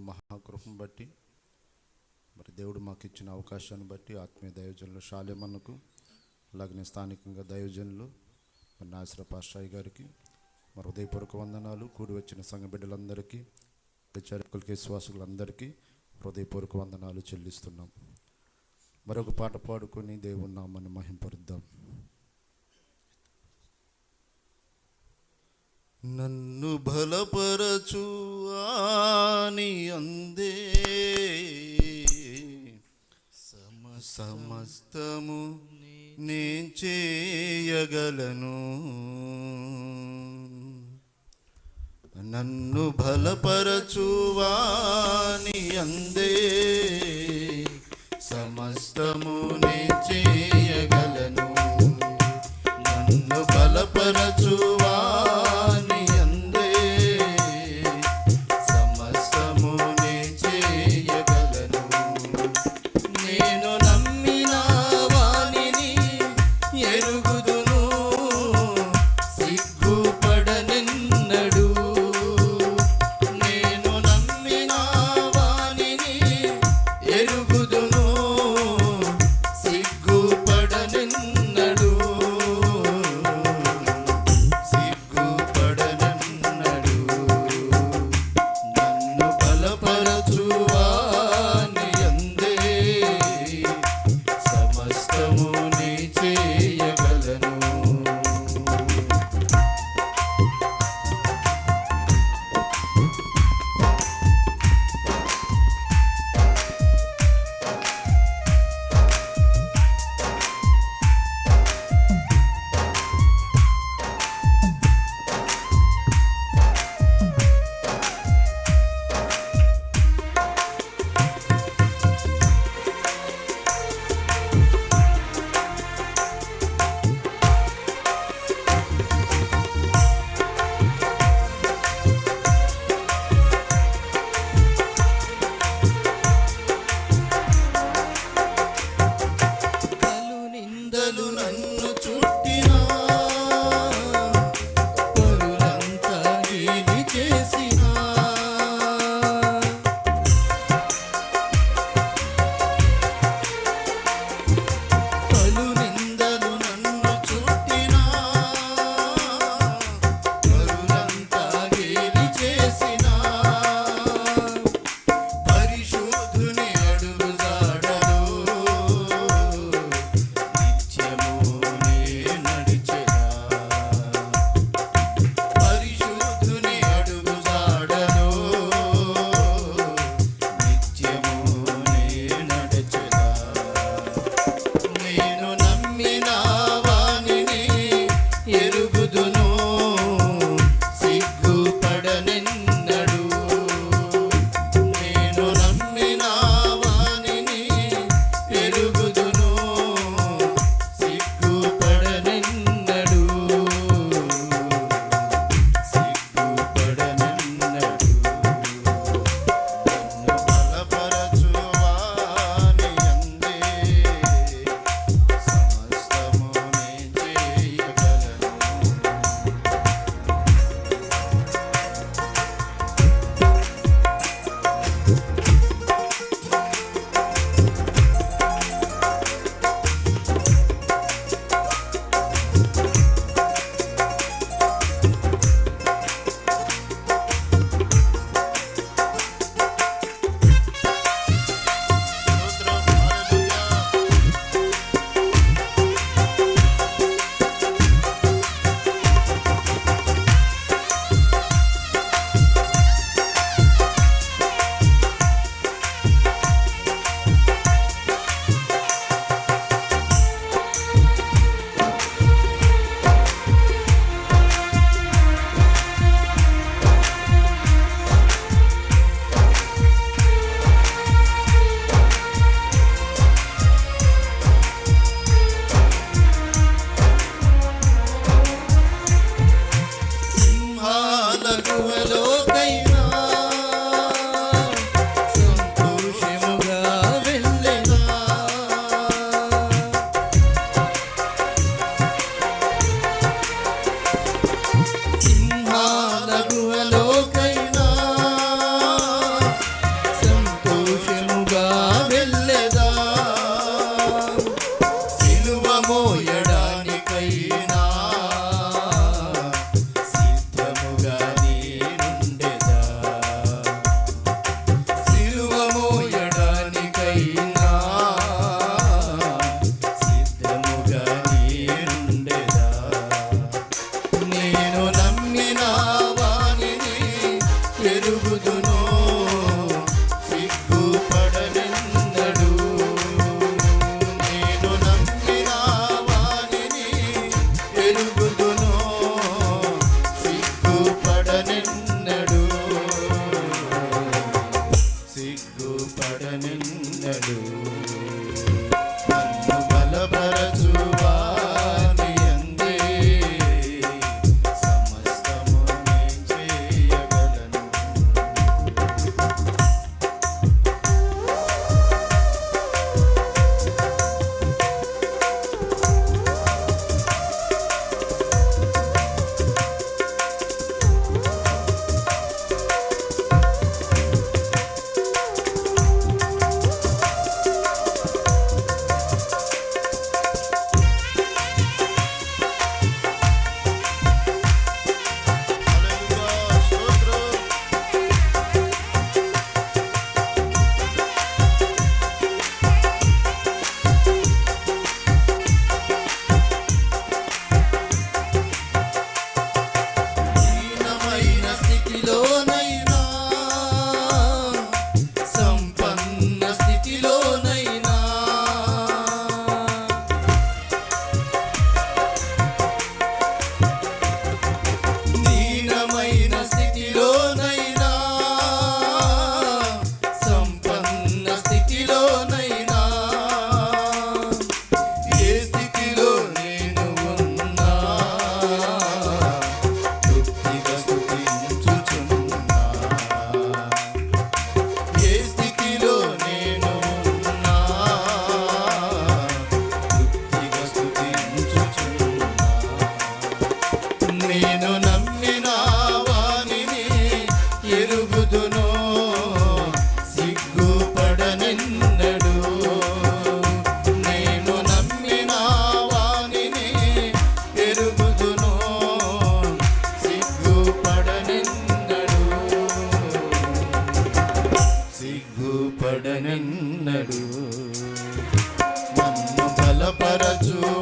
మహాకృపను బట్టి మరి దేవుడు మాకు ఇచ్చిన అవకాశాన్ని బట్టి ఆత్మీయ దైవజనులు షాలేమన్నకు అలాగనే స్థానికంగా దైవజనులు మరి నాసిర పాషాయి గారికి మరి హృదయపూర్వక వందనాలు. కూడి వచ్చిన సంఘ బిడ్డలందరికీ విచారకులకి విశ్వాసులందరికీ హృదయపూర్వక వందనాలు చెల్లిస్తున్నాం. మరొక పాట పాడుకొని దేవుని నామాన్ని మహింపరుద్దాం. నన్ను బలపరచు అందే. సమ సమస్తము నే చేయగలను. నన్ను బలపరచువాని అందే. సమస్తము నిన్నడు. నన్ను బలపరచు.